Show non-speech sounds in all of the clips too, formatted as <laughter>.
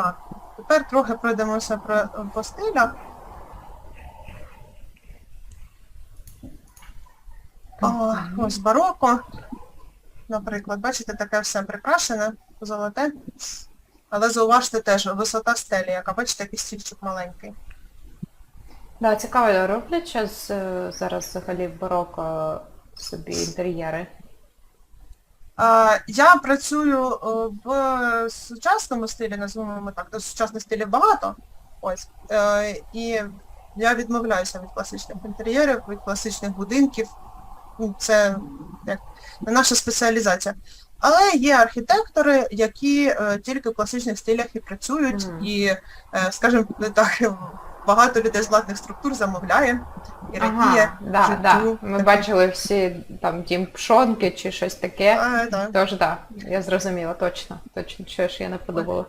Так, тепер трохи пройдемося про, по стилях. О, ось бароко. Наприклад, бачите, таке все прикрашене, золоте. Але зауважте теж висота стелі, яка, бачите, який стільчик маленький. Да, цікаво, роблять е, зараз взагалі в бароко собі інтер'єри. Я працюю е, в сучасному стилі, назвемо так, до сучасних стилів багато. Ось. Е, І я відмовляюся від класичних інтер'єрів, від класичних будинків. Ну, Це як, не наша спеціалізація. Але є архітектори, які е, тільки в класичних стилях і працюють, Мгм. і, скажімо так, багато людей з владних структур замовляє і радіє. да, життю. да. Ми бачили всі там дім пшонки чи щось таке. Е, так. Тож да, я зрозуміла, точно. Точно, що ж я не подумала.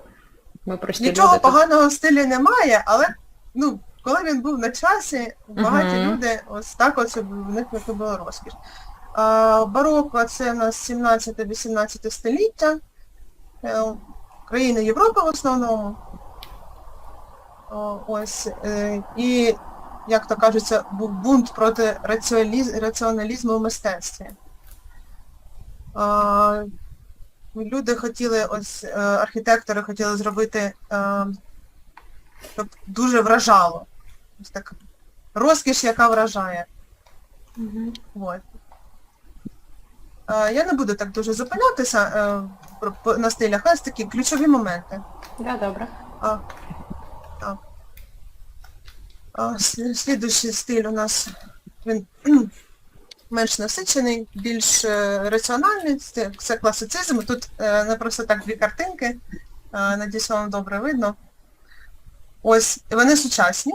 Ми прості Нічого люди поганого в стилі немає, але ну, коли він був на часі, багаті Мгм. люди, ось так ось в них це було розкіш. А, бароко це в нас 17-18 століття, е, країни Європи в основному. О, ось, е, і, як то кажеться, був бунт проти раціоналізму в мистецтві. Люди хотіли, ось е, архітектори хотіли зробити, е, щоб дуже вражало. Ось так. Розкіш, яка вражає. Мгм. От. Е, Я не буду так дуже зупинятися е, на стилях, але це такі ключові моменти. Да, добре. А, так. А, слідуючий стиль у нас він <clears throat> менш насичений, більш е, раціональний, це, класицизм. Тут е, не просто так дві картинки, надіюсь, вам добре видно. Ось, вони сучасні.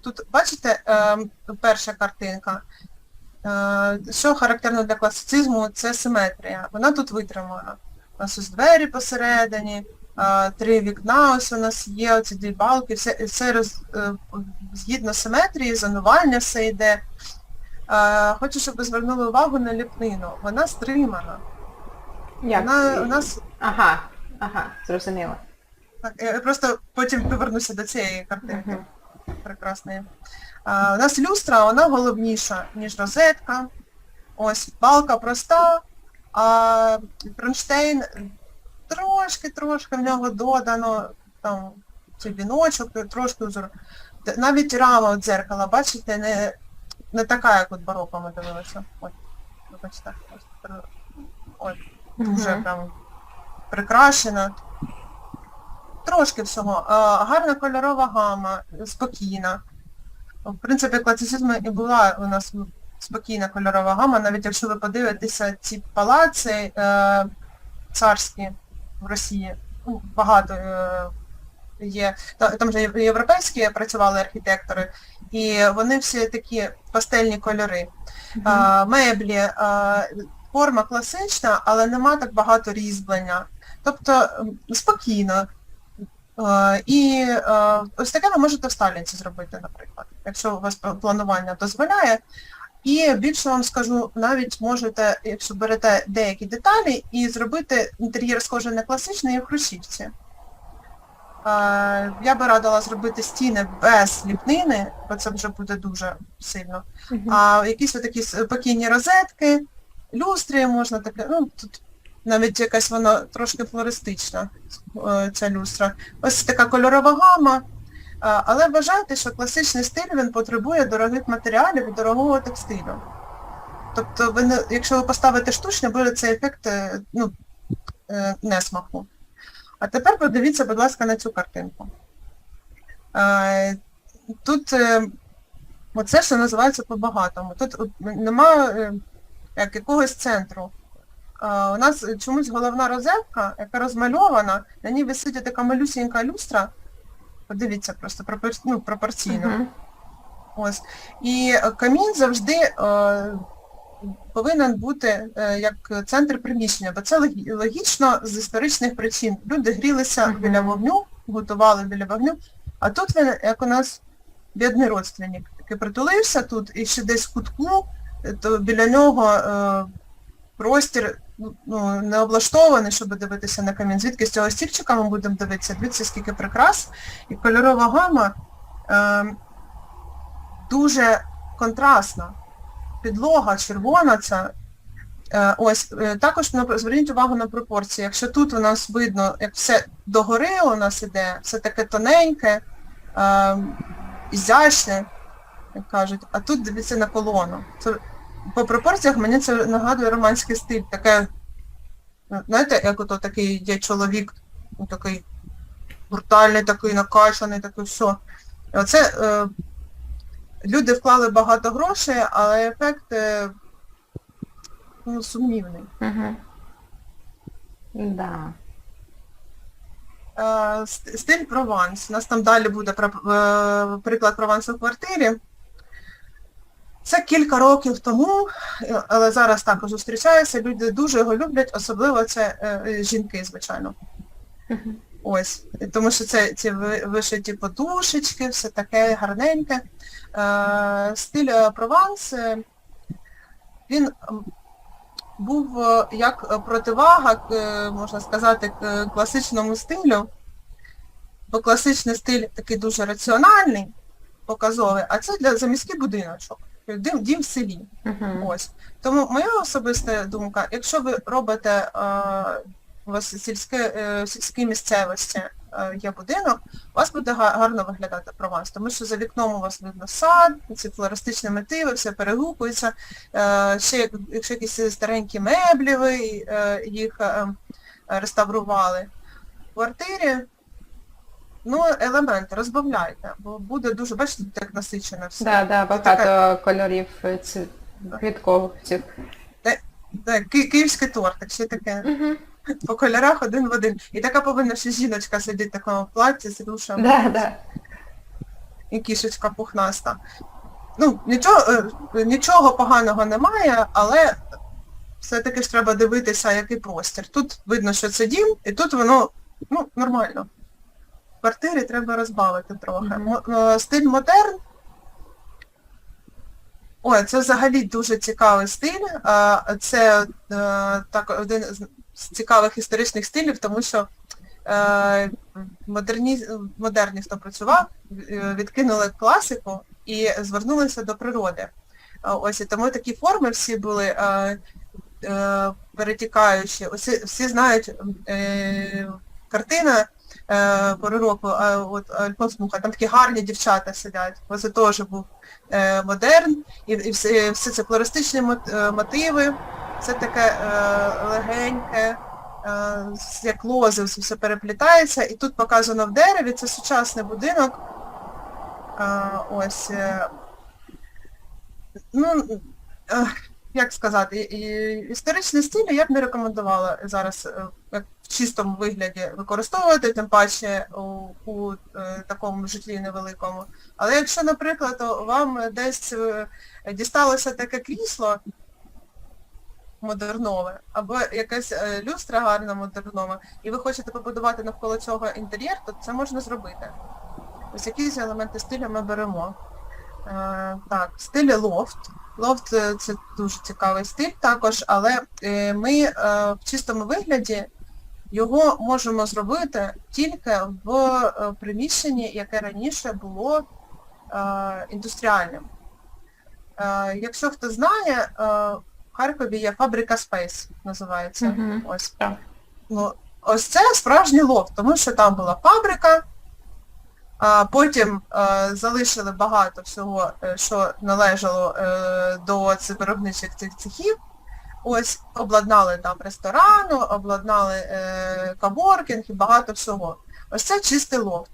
Тут, бачите, е, перша картинка. Що характерно для класицизму, це симетрія. Вона тут витримана. У нас ось двері посередині, три вікна ось у нас є, оці дві балки, все, все роз, е, згідно симетрії, зонування все йде. Хочу, щоб ви звернули увагу на ліпнину. Вона стримана. Як? Вона у нас Ага, ага, зрозуміла. так, я просто потім повернуся до цієї картинки Мгм. прекрасної. А, у нас люстра, вона головніша, ніж розетка. Ось балка проста, а кронштейн трошки-трошки в нього додано, там, чи віночок, трошки узор. Навіть рама от дзеркала, бачите, не, не така, як от бароко ми дивилися. Ой, вибачте, ось, ой, дуже Мгм. прям прикрашена. Трошки всього. А, гарна кольорова гама, спокійна. В принципі, класицизм і була у нас спокійна кольорова гама, навіть якщо ви подивитеся ці палаци е, царські в Росії, ну, багато е, є, там же європейські працювали архітектори, і вони всі такі пастельні кольори. Мгм. А, меблі, форма класична, але нема так багато різьблення. Тобто спокійно. І ось таке ви можете в Сталінці зробити, наприклад, якщо у вас планування дозволяє. І більше вам скажу, навіть можете, якщо берете деякі деталі, і зробити інтер'єр схожий на класичний в хрущівці. Я би радила зробити стіни без ліпнини, бо це вже буде дуже сильно. А якісь отакі спокійні розетки, люстри можна таке, ну тут навіть якась вона трошки флористична, е, ця люстра. Ось така кольорова гама. Але вважайте, що класичний стиль він потребує дорогих матеріалів і дорогого текстилю. Тобто, ви не, якщо ви поставите штучне, буде цей ефект е, ну, е, несмаку. А тепер подивіться, будь ласка, на цю картинку. Тут е, Оце все називається по-багатому. Тут от нема е, як якогось центру. У нас чомусь головна розетка, яка розмальована, на ній висить така малюсінька люстра. Подивіться просто пропор... ну, пропорційно. Мгм. Ось. І камін завжди е, повинен бути е, як центр приміщення, бо це логічно з історичних причин. Люди грілися Мгм. біля вогню, готували біля вогню, а тут він, як у нас бідний родственник, який притулився тут і ще десь в кутку, е, то біля нього е, простір ну, не облаштований, щоб дивитися на камін. Звідки з цього стільчика ми будемо дивитися? Дивіться, скільки прикрас. І кольорова гама е, дуже контрастна. Підлога червона ця. Е, ось, е, також зверніть увагу на пропорції. Якщо тут у нас видно, як все догори у нас іде, все таке тоненьке, е, ізящне, як кажуть, а тут дивіться на колону. Це, по пропорціях мені це нагадує романський стиль. Таке, ну, знаєте, як ото такий є чоловік, ну, такий брутальний, такий накачаний, такий все. Оце е, люди вклали багато грошей, але ефект е, ну, сумнівний. Угу. Да. Е, Стиль Прованс. У нас там далі буде е, приклад Провансу в квартирі. Це кілька років тому, е, але зараз також зустрічається. Люди дуже його люблять, особливо це е, е, жінки, звичайно. Мгм. Ось. Тому що це ці вишиті подушечки, все таке гарненьке. Е, Стиль е, Прованс, е, він був е, як е, противага, е, можна сказати, к- класичному стилю. Бо класичний стиль такий дуже раціональний, показовий, а це для заміський будиночок, дім, дім в селі. Мгм. Ось. Тому моя особиста думка, якщо ви робите е, у вас сільське, е, в сільській місцевості е, є будинок, у вас буде гарно виглядати прованс, тому що за вікном у вас видно сад, ці флористичні мотиви, все перегукується. Ще якщо якісь старенькі меблі, ви їх реставрували. В квартирі ну, елементи розбавляйте, бо буде дуже, бачите, як насичено все. Да, да, багато така- кольорів е, ці- квіткових цих. Так, ки- київський тортик, ще таке. Угу. По кольорах один в один. І така повинна ще жіночка сидіти в такому платі з рушем Да, да. і кішечка пухнаста. Ну, нічого, е, нічого поганого немає, але все-таки ж треба дивитися, який простір. Тут видно, що це дім, і тут воно ну, нормально. Квартирі треба розбавити трохи. Мо- е, Стиль модерн. Ой, це взагалі дуже цікавий стиль. Це е, так один з цікавих історичних стилів, тому що е, модерні, модерні, хто працював, е, відкинули класику і звернулися до природи. Ось і тому такі форми всі були е, е, перетікаючі. Усі, всі знають е, картина е, пори а от Альфонс там такі гарні дівчата сидять. Це теж був е, модерн, і, і всі, всі це флористичні е, мотиви, це таке е, легеньке, е, як лози, все переплітається. І тут показано в дереві, це сучасний будинок. Е, ось. е, ну, е, як сказати, історичний стиль я б не рекомендувала зараз е, чистому вигляді використовувати, тим паче у, у е, такому житлі невеликому. Але якщо, наприклад, вам десь е, дісталося таке крісло модернове, або якась е, люстра гарна модернова, і ви хочете побудувати навколо цього інтер'єр, то це можна зробити. Ось якісь елементи стилю ми беремо. Так, стиль лофт. Лофт це дуже цікавий стиль також, але ми в чистому вигляді його можемо зробити тільки в е, приміщенні, яке раніше було е, індустріальним. Е, якщо хто знає, в Харкові є фабрика Space, називається. Мгм. Ось. Так. Ну, ось це справжній лофт, тому що там була фабрика, а потім е, залишили багато всього, що належало е, до виробничих цих цехів. Ось обладнали там ресторану, обладнали е, каворкінг і багато всього. Ось це чистий лофт.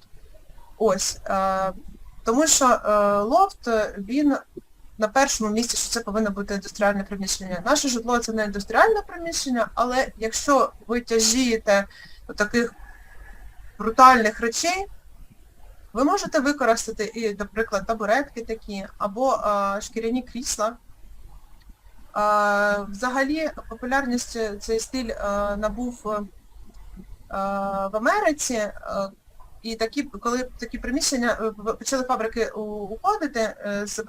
Ось. Е, тому що е, лофт, він на першому місці, що це повинно бути індустріальне приміщення. Наше житло це не індустріальне приміщення, але якщо ви тяжієте таких брутальних речей, ви можете використати і, наприклад, табуретки такі, або е, шкіряні крісла. Взагалі популярність цей стиль е, набув е, в Америці, е, і такі, коли такі приміщення почали фабрики уходити з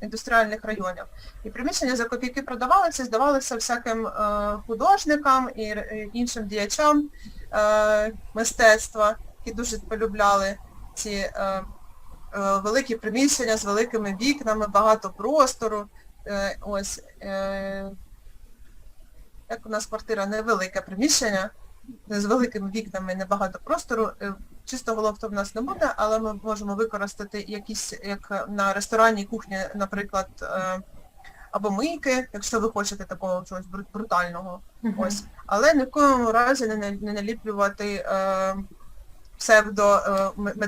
індустріальних районів. І приміщення за копійки продавалися, здавалися всяким художникам і іншим діячам мистецтва, які дуже полюбляли ці великі приміщення з великими вікнами, багато простору. Е, ось, е, як у нас квартира невелике приміщення, з великими вікнами, небагато простору. Е, Чистого лофту в нас не буде, але ми можемо використати якісь, як на ресторанній кухні, наприклад, або мийки, якщо ви хочете такого чогось брутального. Ось. Але ні в коєму разі не наліплювати е, псевдо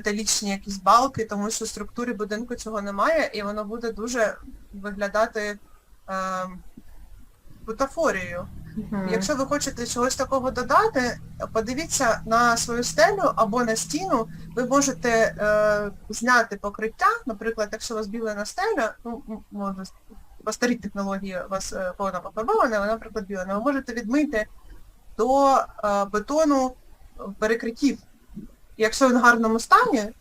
е, якісь балки, тому що в структурі будинку цього немає, і воно буде дуже виглядати е, бутафорією. Мгм. Якщо ви хочете чогось такого додати, подивіться на свою стелю або на стіну, ви можете е, зняти покриття, наприклад, якщо у вас білена стеля, ну, м- може, по старій технології у вас е, вона пофарбована, вона, наприклад, білена, ви можете відмити до е, бетону перекриттів. Якщо він в гарному стані,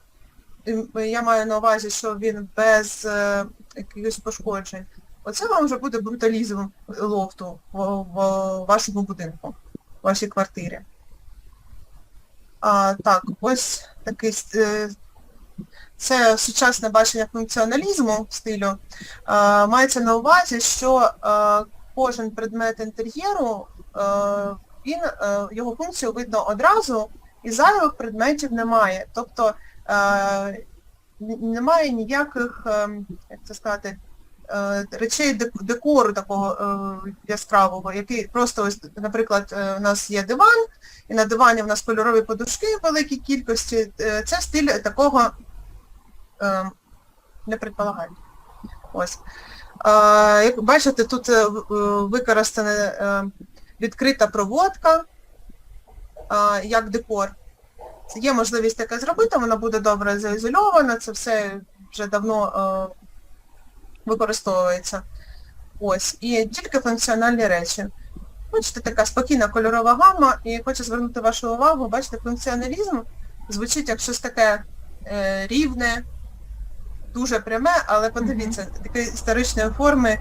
я маю на увазі, що він без е, якихось пошкоджень, Оце вам вже буде бруталізм лофту в, в вашому будинку, в вашій квартирі. А, так, ось такий е, це сучасне бачення функціоналізму стилю. А, мається на увазі, що е, кожен предмет інтер'єру, е, він, е, його функцію видно одразу, і зайвих предметів немає. Тобто е, немає ніяких, е, як це сказати, е, речей декору такого е, яскравого, який просто ось, наприклад, е, у нас є диван, і на дивані в нас кольорові подушки в великій кількості. Е, Це стиль такого е, не предполагають. Ось. Е, Як бачите, тут е, використана відкрита проводка як декор. Є можливість таке зробити, вона буде добре заізольована, це все вже давно е, використовується. Ось. І тільки функціональні речі. Бачите, така спокійна кольорова гама, і хочу звернути вашу увагу, бачите, функціоналізм звучить як щось таке е, рівне, дуже пряме, але подивіться, такої історичної форми.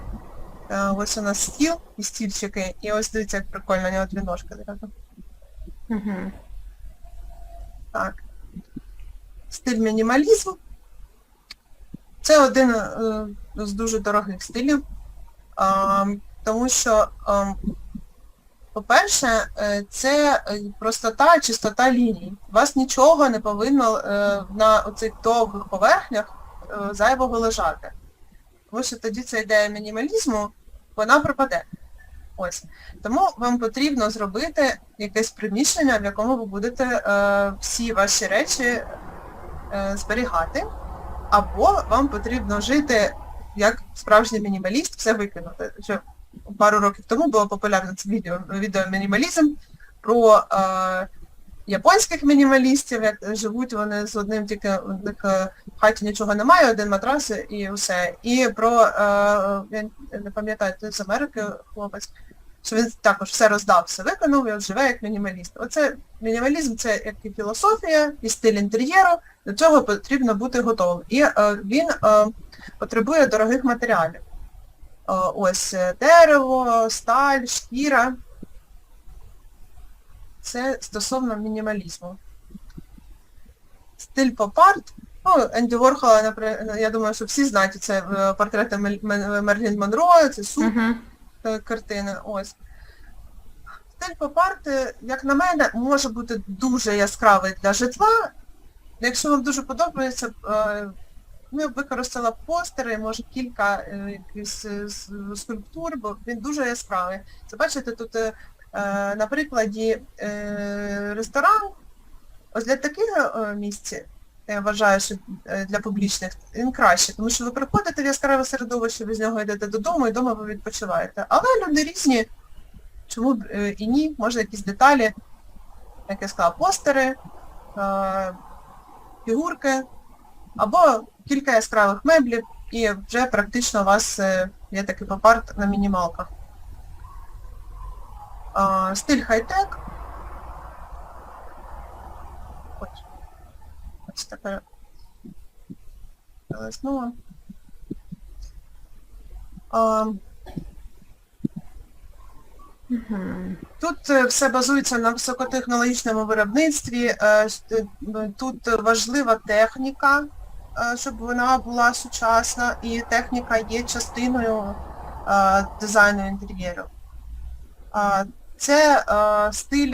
Е, ось у нас стіл і стільчики, і ось дивіться, як прикольно, у нього дві ножки Мгм. Так. Стиль мінімалізм. Це один е, з дуже дорогих стилів, тому що, по-перше, е, це е, простота, чистота ліній. У вас нічого не повинно на оцих довгих поверхнях зайвого лежати. Тому що тоді ця ідея мінімалізму, вона пропаде. Ось. Тому вам потрібно зробити якесь приміщення, в якому ви будете е, всі ваші речі е, зберігати, або вам потрібно жити як справжній мінімаліст, все викинути. Що пару років тому було популярне це відео, відео мінімалізм про е, японських мінімалістів, як живуть вони з одним тільки у них е, в хаті нічого немає, один матрас і все. І про, е, я не пам'ятаю, той з Америки хлопець, що він також все роздав, все виконав і живе як мінімаліст. Оце мінімалізм це як і філософія, і стиль інтер'єру, до цього потрібно бути готовим. І е, він е, потребує дорогих матеріалів. Е, ось е, дерево, сталь, шкіра. Це стосовно мінімалізму. Стиль поп-арт. Ну, Енді Ворхола, наприклад, я думаю, що всі знають, це е, портрети Мерлін Монро, це суп Мгм. е, картини. Ось. Стиль поп-арт, е, як на мене, може бути дуже яскравий для житла. Якщо вам дуже подобається, я використала постери, може кілька с- скульптур, бо він дуже яскравий. Це бачите, тут на прикладі е, ресторан. Ось для таких е, місць, я вважаю, що е, для публічних він краще, тому що ви приходите в яскраве середовище, ви з нього йдете додому і вдома ви відпочиваєте. Але люди різні, чому б е, і ні, може якісь деталі, як я сказала, постери, е, фігурки, або кілька яскравих меблів, і вже практично у вас е, є такий попарт на мінімалках. А, Стиль хай-тек. Ось. Ось така леснула. А, Тут е, все базується на високотехнологічному виробництві. е, е, Тут важлива техніка, щоб вона була сучасна, і техніка є частиною дизайну інтер'єру. Це е, стиль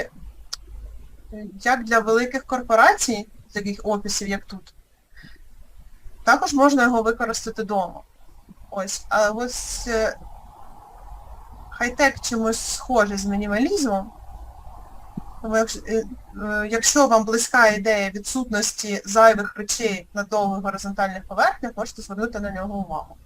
як для великих корпорацій, таких офісів, як тут. Також можна його використати вдома. Ось, а ось е, хай-тек чимось схожий з мінімалізмом. Тому якщо, е, е, якщо вам близька ідея відсутності зайвих речей на довгих горизонтальних поверхнях, можете звернути на нього увагу.